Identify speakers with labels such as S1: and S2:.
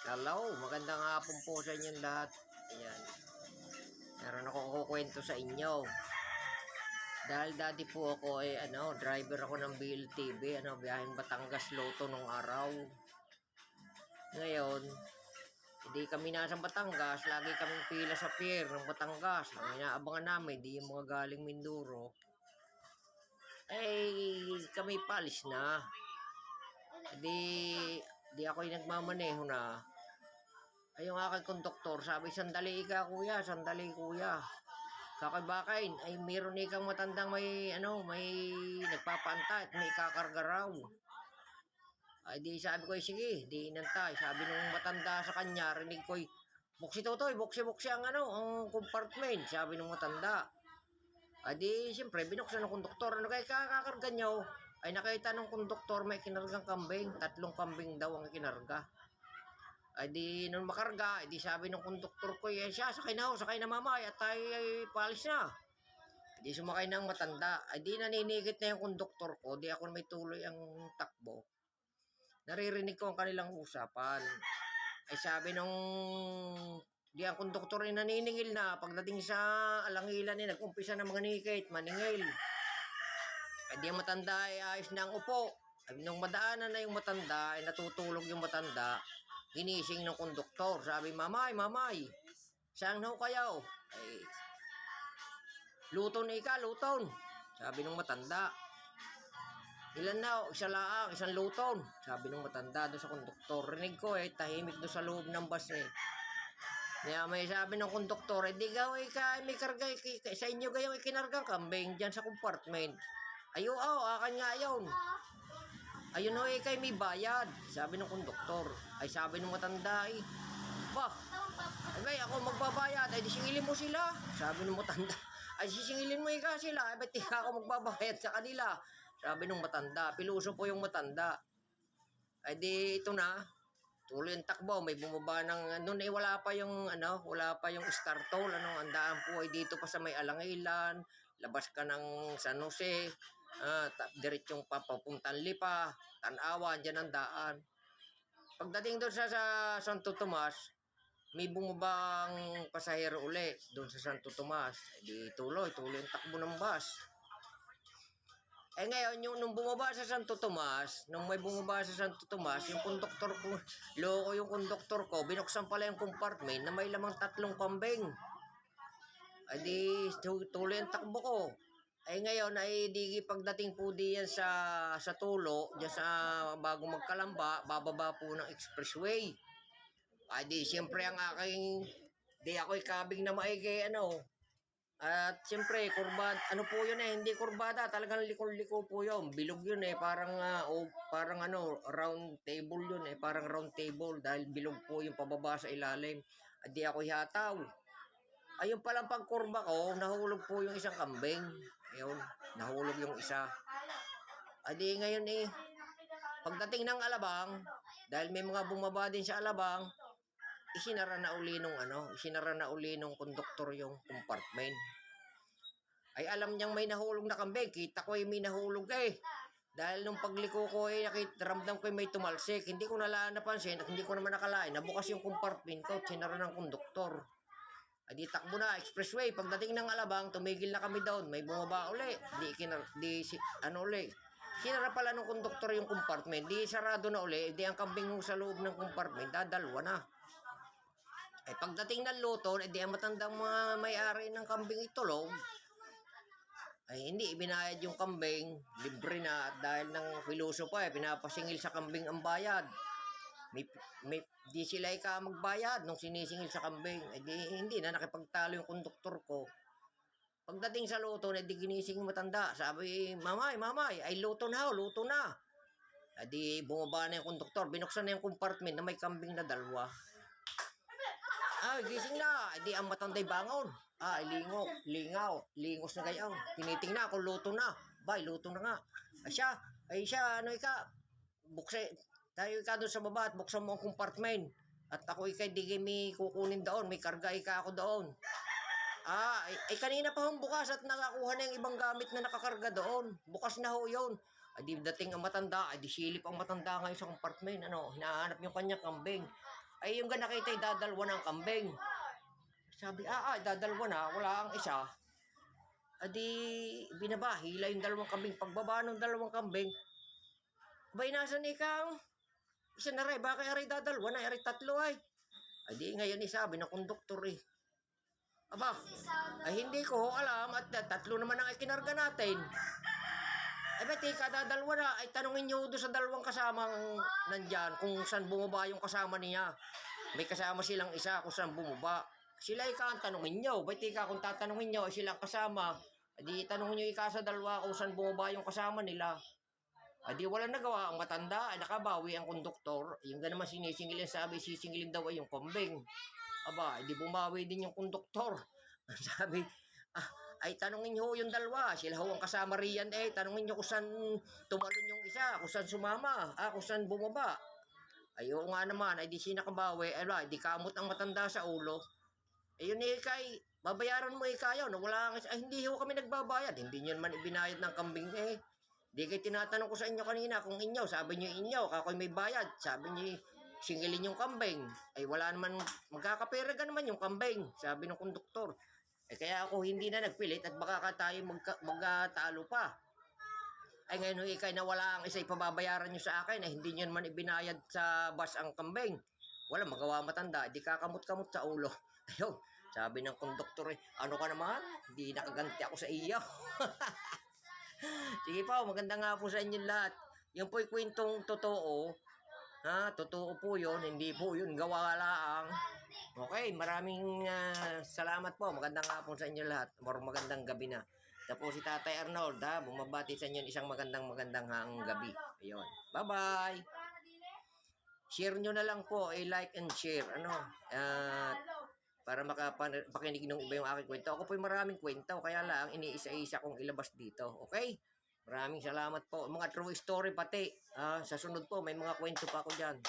S1: Hello, magandang hapon po sa inyong lahat. Ayan. Meron akong kukwento sa inyo. Dahil dati po ako ay ano, driver ako ng BLTV, ano, biyaheng Batangas Loto nung araw. Ngayon, hindi kami nasa Batangas, lagi kami pila sa pier ng Batangas. Ang inaabangan namin, di yung mga galing Mindoro. Eh, kami palis na. Di, di ako yung nagmamaneho na. Ay, yung aking konduktor, sabi, sandali ka kuya, sandali kuya. Kakabakain, ay meron ikang matandang may, ano, may nagpapanta may kakarga raw. Ay, di sabi ko, "Eh, sige, di inantay. Sabi nung matanda sa kanya, rinig ko, buksi totoy, buksi buksi ang ano, ang compartment, sabi nung matanda. Ay, di, siyempre, binuksan ng konduktor, ano kaya kakakarga nyo? Ay, nakita ng konduktor, may kinargang kambing, tatlong kambing daw ang kinarga. Ay di nung makarga, ay di sabi ng konduktor ko, eh siya, sakay na ho, sakay na mamay, at tayo ay palis na. Ay di sumakay ng matanda, ay di naninigit na yung konduktor ko, di ako may tuloy ang takbo. Naririnig ko ang kanilang usapan. Ay sabi nung di ang konduktor ay naniningil na pagdating sa alangilan ni nag-umpisa ng mga nikit, maningil. Ay di ang matanda ay ayos na ang upo. Ay nung madaanan na yung matanda, ay natutulog yung matanda, ginising ng konduktor. Sabi, mamay, mamay, saan ho kayo? Ay, luton ika, luton. Sabi nung matanda. Ilan na, isa laang, isang luton. Sabi nung matanda doon sa konduktor. Rinig ko eh, tahimik doon sa loob ng bus eh. Kaya may sabi ng konduktor, eh, di gaw ika, may karga, iki- sa inyo gayong ikinargang kambing dyan sa compartment. Ayo, oh, akan nga yun. Ayun ho, eh, kay may bayad. Sabi ng konduktor. Ay sabi ng matanda eh. Ba, ay ako magbabayad. Ay di singilin mo sila. Sabi ng matanda. Ay sisingilin mo ika sila. Ay ba't ako magbabayad sa kanila? Sabi ng matanda. Piluso po yung matanda. Ay di ito na. Tuloy ang takbo. May bumaba ng... Noon eh wala pa yung ano. Wala pa yung star toll. Ano, ang daan po ay dito pa sa may alangilan. Labas ka ng San Jose. Ah, ta- diretsong papapuntang Lipa, Tanawa, dyan ang daan. Pagdating doon sa, sa Santo Tomas, may bumabang pasahero uli doon sa Santo Tomas. Eh, di tuloy, tuloy ang takbo ng bus. Eh ngayon, yung, nung bumaba sa Santo Tomas, nung may bumaba sa Santo Tomas, yung konduktor ko, loko yung konduktor ko, binuksan pala yung compartment na may lamang tatlong kambing. Ay di, tu- tuloy ang takbo ko. Ay ngayon ay di pagdating po diyan sa sa tulo, diyan sa bago magkalamba, bababa po ng expressway. Ay di siyempre ang aking di ako kabing na maigi ano. At siyempre kurbad, ano po yun eh, hindi kurbada, talagang liko-liko po yun. Bilog yun eh, parang ah, o parang ano, round table yun eh, parang round table dahil bilog po yung pababa sa ilalim. At di ako hataw. Ayun palang pagkurba ko, nahulog po yung isang kambing. Ayun, nahulog yung isa. Adi ngayon eh, pagdating ng Alabang, dahil may mga bumaba din sa Alabang, isinara na uli nung ano, isinara na uli nung konduktor yung compartment. Ay alam niyang may nahulog na kambing, kita ko eh may nahulog eh. Dahil nung pagliko ko eh, nakit, ramdam ko eh, may tumalsik. Hindi ko nala napansin at hindi ko naman nakalain. Nabukas yung compartment ko, sinara ng konduktor. Ay di takbo na, expressway. Pagdating ng Alabang, tumigil na kami doon. May bumaba uli. Di, kinar, di si, ano uli. Sinara pala ng konduktor yung compartment. Di sarado na uli. Di ang kambing sa loob ng compartment, dadalwa na. Ay pagdating ng luto, eh, di ang matandang mga may-ari ng kambing itulog. Ay hindi, ibinayad yung kambing. Libre na dahil ng filoso pa eh, pinapasingil sa kambing ang bayad. May, may, di sila ika magbayad nung sinisingil sa kambing. Eh di, hindi na nakipagtalo yung konduktor ko. Pagdating sa luto, eh, di ginising matanda. Sabi, mamay, mamay, ay luto na, ho, luto na. Eh di, bumaba na yung konduktor. Binuksan na yung compartment na may kambing na dalawa. Ay, gising na. Ay, di ang matanday bangon. Ay, lingo, lingaw, lingos na kayo. Tinitingnan kung luto na. Bay, luto na nga. Ay siya, ay siya, ano ika, bukse, tayo ika doon sa baba at buksan mo ang compartment. At ako ikay di may kukunin doon, may karga ika ako doon. Ah, ay, ay kanina pa hong bukas at nakakuha na yung ibang gamit na nakakarga doon. Bukas na ho yun. Ay di dating ang matanda, ay di silip ang matanda ngayon sa compartment. Ano, hinahanap yung kanyang kambing. Ay, yung ga nakita, dadalwa ng kambing. Sabi, ah, ah, dadalwa na, wala ang isa. Adi, binaba, hila yung dalawang kambing. Pagbaba ng dalawang kambing, bay, nasan ikang? Isa na rin, bakit aray dadalwa na, aray tatlo ay. Adi, ngayon isabi ng konduktor eh. Aba, ay hindi ko alam at at tatlo naman ang ikinarga natin. Ay ba't ika dadalwa na? Ay tanungin nyo doon sa dalawang kasamang nandyan kung saan bumaba yung kasama niya. May kasama silang isa kung saan bumaba. Sila ika ang tanungin nyo. Ba't ika kung tatanungin nyo ay silang kasama. Adi tanungin nyo ika sa dalawa kung saan bumaba yung kasama nila. Adi wala nagawa ang matanda. Ay nakabawi ang konduktor. Yung ganun naman sinisingilin sabi sisingilin daw ay yung kambing. Aba, hindi bumawi din yung konduktor. Sabi, ah, ay tanungin nyo yung dalawa. Sila ho ang kasama riyan eh. Tanungin nyo kung saan tumalon yung isa, kung saan sumama, ah, kung saan bumaba. Ay, oo nga naman, ay di siya nakabawi. Ala, di kamot ang matanda sa ulo. Ayun eh, kay, babayaran mo eh kayo. Na wala, ay, hindi ho kami nagbabayad. Hindi nyo naman ibinayad ng kambing eh. Di kayo tinatanong ko sa inyo kanina kung inyo. Sabi nyo inyo, kakoy may bayad. Sabi nyo, singilin yung kambing. Ay wala naman, magkakapera ka naman yung kambing. Sabi ng konduktor. Eh kaya ako hindi na nagpilit at baka ka tayo magka, magkatalo pa. Ay ngayon ho ikay na wala ang isa ipababayaran nyo sa akin ay hindi nyo naman ibinayad sa bus ang kambing. Wala magawa matanda, di kakamot-kamot sa ulo. Ayun, sabi ng konduktor eh, ano ka naman? Hindi nakaganti ako sa iyo. Sige po, maganda nga po sa inyo lahat. Yung po'y kwentong totoo. Ha, totoo po yun. Hindi po yun, gawa lang. Okay, maraming ah, salamat po. Magandang po sa inyo lahat. Or magandang gabi na. Po si Tatay Arnold, ha. Bumabati sa inyo isang magandang magandang hang gabi. Ayun. Bye-bye. Share nyo na lang po, i-like and share. Ano? At para makapakinig ng iba yung aking kwento. Ako po'y maraming kwento, kaya lang iniisa-isa kong ilabas dito. Okay? Maraming salamat po. Mga true story pati. Ah, sa sunod po, may mga kwento pa ako dyan.